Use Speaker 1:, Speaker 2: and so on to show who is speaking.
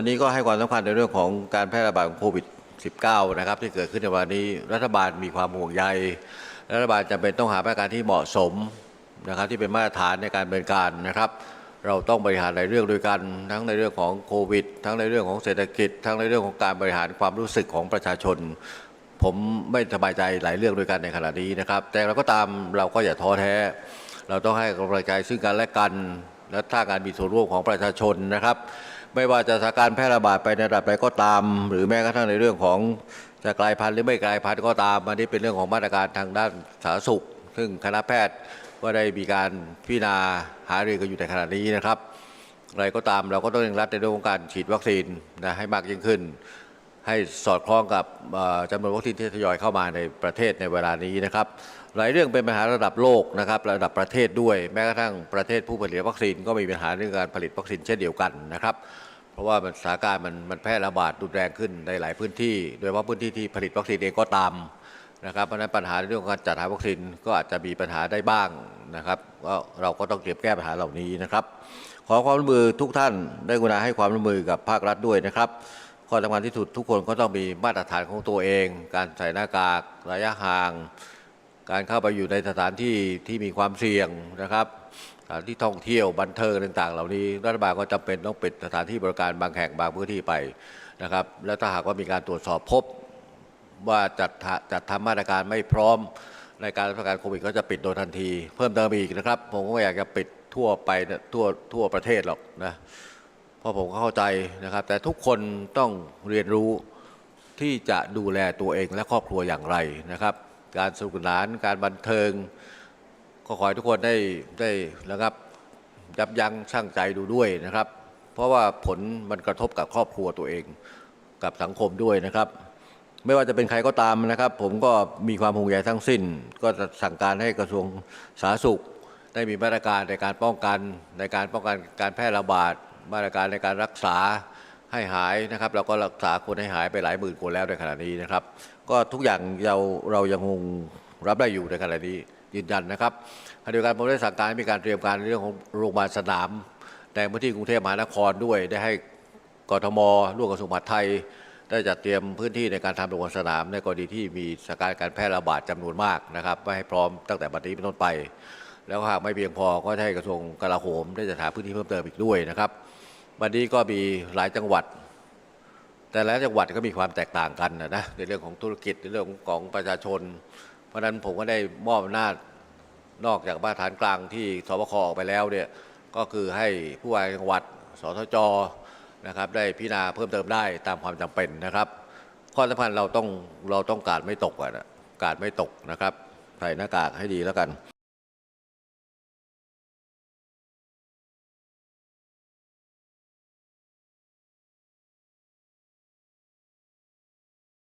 Speaker 1: วันนี้ก็ให้ความสำคัญในเรื่องของการแพร่ระบาดของโควิด -19 นะครับที่เกิดขึ้นในวันนี้รัฐบาลมีความห่วงใยรัฐบาลจำเป็นต้องหามาตรการที่เหมาะสมนะครับที่เป็นมาตรฐานในการดำเนินการนะครับ เราต้องบริหารหลายเรื่องด้วยกัน ทั้งในเรื่องของโควิด ทั้งในเรื่องของเศรษฐกิจ ทั้งในเรื่องของการบริหารความรู้สึกของประชาชน ผมไม่สบายใจหลายเรื่องด้วยกันในขณะนี้นะครับ แต่เราก็ตามเราก็อย่าท้อแท้ เราต้องให้กำลังใจซึ่งกันและกันและถ้าการมีส่วนร่วมของประชาชนนะครับ ไม่ว่าจะสถานการณ์แพร่ระบาดไปในระดับใดก็ตาม หรือแม้กระทั่งในเรื่องของจะกลายพันธุ์หรือไม่กลายพันธุ์ก็ตามอันนี้เป็นเรื่องของมาตรการทางด้านสาธารณสุข ซึ่งคณะแพทย์ก็ได้มีการพิจารณาหารือกันอยู่ในขณะนี้นะครับอะไรก็ตามเราก็ต้องเร่งรัดในเรื่องของการฉีดวัคซีนนะให้มากยิ่งขึ้น ให้สอดคล้องกับจำนวนวัคซีนที่ทยอยเข้ามาในประเทศในเวลานี้นะครับหลายเรื่องเป็นปัญหาระดับโลกนะครับระดับประเทศด้วยแม้กระทั่งประเทศผู้ผลิตวัคซีนก็มีปัญหาเรื่องการผลิตวัคซีนเช่นเดียวกันนะครับ เพราะว่ามันสถานการณ์มันมันแพร่ระบาดรุนแรงขึ้นในหลายพื้นที่ โดยเฉพาะพื้นที่ที่ผลิตวัคซีนเองก็ตามนะครับเพราะนั้นปัญหาเรื่องของการจัดหาวัคซีนก็อาจจะมีปัญหาได้บ้างนะครับก็เราก็ต้องเก็บแก้ปัญหาเหล่านี้นะครับ ขอความร่วมมือทุกท่านได้กรุณาให้ความร่วมมือกับภาครัฐด้วยนะครับ ข้อสำคัญที่สุดทุกคนก็ต้องมีมาตรฐานของตัวเอง การใส่หน้ากากระยะห่าง การเข้าไปอยู่ในสถานที่ที่มีความเสี่ยงนะครับสถานที่ท่องเที่ยวบันเทิงต่าง ๆ เหล่านี้รัฐบาลก็จำเป็นต้องปิดสถานที่บริการบางแห่งบางพื้นที่ไปนะครับ แล้วถ้าหากว่ามีการตรวจสอบพบ ว่าจัดทะจัดทำมาตรการไม่พร้อมในการรักษาการโควิดก็จะปิดโดยทันที เพิ่มเติมอีกนะครับ ผมก็ไม่อยากจะปิดทั่วไปทั่วทั่วประเทศหรอกนะ ราะผมก็เข้าใจนะครับ แต่ทุกคนต้องเรียนรู้ที่จะดูแลตัวเองและครอบครัวอย่างไรนะครับ การสนุกสนานการบันเทิง ก็ขอให้ทุกคนได้ได้นะครับยับยั้งชั่งใจดูด้วยนะครับ เพราะว่าผลมันกระทบกับครอบครัวตัวเองกับสังคมด้วยนะครับ ไม่ว่าจะเป็นใครก็ตามนะครับ ผมก็มีความห่วงใยทั้งสิ้น ก็จะสั่งการให้กระทรวงสาธารณสุข ได้มีมาตรการในการป้องกันในการป้องกันการแพร่ระบาด มาตรการในการรักษาให้หายนะครับ เราก็รักษาคนให้หายไปหลายหมื่นคนแล้วในขณะนี้นะครับ ก็ทุกอย่างเราเรายังคงรับได้อยู่ในขณะนี้ยืนยันนะครับขณะเดียวกันผมได้สั่งการให้มีการเตรียมการในเรื่องของโรงพยาบาลสนาม ในพื้นที่กรุงเทพมหานครด้วยได้ให้กทมร่วมกับกระทรวงมหาดไทย ได้จัดเตรียมพื้นที่ในการทำโรงพยาบาลสนาม ในกรณีที่มีสถานการณ์การแพร่ระบาดจำนวนมากนะครับไว้ให้พร้อมตั้งแต่บัดนี้เป็นต้นไป แล้วหากไม่เพียงพอก็ให้กระทรวงกลาโหมได้จัดหาพื้นที่เพิ่มเติมอีกด้วยนะครับวันนี้ก็มีหลายจังหวัด แต่ละจังหวัดก็มีความแตกต่างกันนะนะในเรื่องของธุรกิจในเรื่องของประชาชน เพราะฉะนั้นผมก็ได้มอบอำนาจนอกจากมาตรฐานกลางที่สบคออกไปแล้วเนี่ยก็คือให้ผู้ว่าจังหวัดสทจนะครับได้พิจารณาเพิ่มเติมได้ตามความจำเป็นนะครับ ข้อสำคัญเราต้องเราต้องการไม่ตกอะนะการไม่ตกนะครับใส่หน้ากากให้ดีแล้วกัน